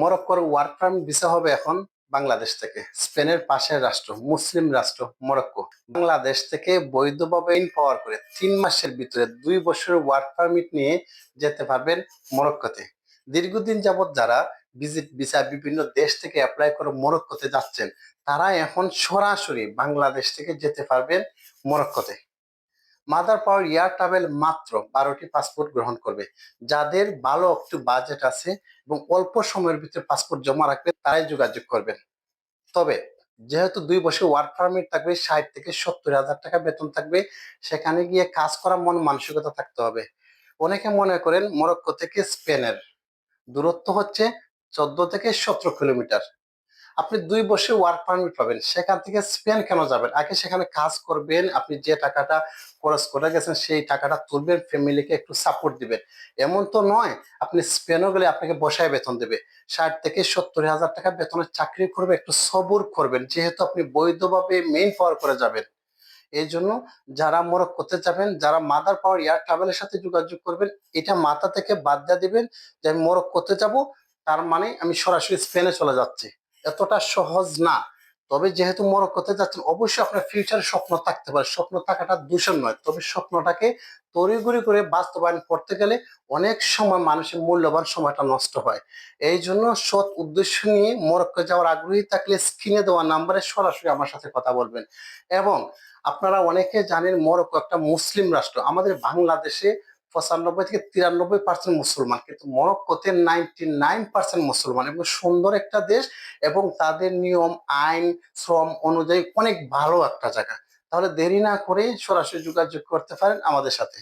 মরক্কোর work permit visa হবে এখন বাংলাদেশ থেকে, স্পেনের পাশের রাষ্ট্র, মুসলিম রাষ্ট্র মরক্কো। বাংলাদেশ থেকে বৈধভাবে ইন পাওয়ার করে তিন মাসের ভিতরে দুই বছরের ওয়ার্ক পারমিট নিয়ে যেতে পারবেন মরক্কোতে। দীর্ঘদিন যাবৎ যারা ভিজিট ভিসা বিভিন্ন দেশ থেকে অ্যাপ্লাই করে মরক্কোতে যাচ্ছেন, তারা এখন সরাসরি বাংলাদেশ থেকে যেতে পারবেন মরক্কোতে। মাদার পাওয়ার এয়ার ট্রাভেল মাত্র বারোটি পাসপোর্ট গ্রহণ করবে। যাদের ভালো একটু বাজেট আছে এবং অল্প সময়ের ভিতরে পাসপোর্ট জমা রাখবে, তারাই যোগাযোগ করবেন। তবে যেহেতু দুই বছর ওয়ার্ক পারমিট থাকবে, ষাট থেকে সত্তর হাজার টাকা বেতন থাকবে, সেখানে গিয়ে কাজ করার মন মানসিকতা থাকতে হবে। অনেকে মনে করেন, মরক্কো থেকে স্পেনের। দূরত্ব হচ্ছে চোদ্দ থেকে সতেরো কিলোমিটার। আপনি দুই বছর ওয়ার্ক পারমিট পাবেন। সেখান থেকে স্পেন কেন যাবেন? আগে সেখানে কাজ করবেন, আপনি যে টাকাটা খরচ করে গেছেন সেই টাকাটা তুলবেন ফ্যামিলিকে একটু সাপোর্ট দিবেন। এমন তো নয়, আপনি স্পেনও গেলে আপনাকে বসায় বেতন দেবে। ষাট থেকে সত্তর হাজার টাকা বেতনের চাকরি করবে, একটু সবুর করবেন, যেহেতু আপনি বৈধভাবে মেইন পাওয়ার করে যাবেন। এই জন্য যারা করতে যাবেন, যারা মাদার পাওয়ার এয়ার ট্রাভেলের সাথে যোগাযোগ করবেন, এটা মাথা থেকে বাদ দিয়ে দিবেন যে আমি করতে যাব, তার মানে আমি সরাসরি স্পেনে চলে যাচ্ছি। এতটা সহজ না। তবে যেহেতু মরক্কোতে যাচ্ছেন, অবশ্যই আপনার ফিউচারে স্বপ্ন থাকতে পারে। স্বপ্ন থাকাটা দূষণ নয়, তবে স্বপ্নটাকে তড়িঘড়ি করে বাস্তবায়ন করতে গেলে অনেক সময় মানুষের মূল্যবান সময়টা নষ্ট হয়। এই জন্য সৎ উদ্দেশ্য নিয়ে মরক্কো যাওয়ার আগ্রহী থাকলে স্ক্রিনে দেওয়া নাম্বারে সরাসরি আমার সাথে কথা বলবেন। এবং আপনারা অনেকে জানেন মরক্কো একটা মুসলিম রাষ্ট্র। আমাদের বাংলাদেশে পঁচানব্বই থেকে তিরানব্বই পার্সেন্ট মুসলমান, কিন্তু মরক্কোতে নাইনটি নাইন পার্সেন্ট মুসলমান এবং সুন্দর একটা দেশ এবং তাদের নিয়ম, আইন, শ্রম অনুযায়ী অনেক ভালো একটা জায়গা। তাহলে দেরি না করে সরাসরি যোগাযোগ করতে পারেন আমাদের সাথে।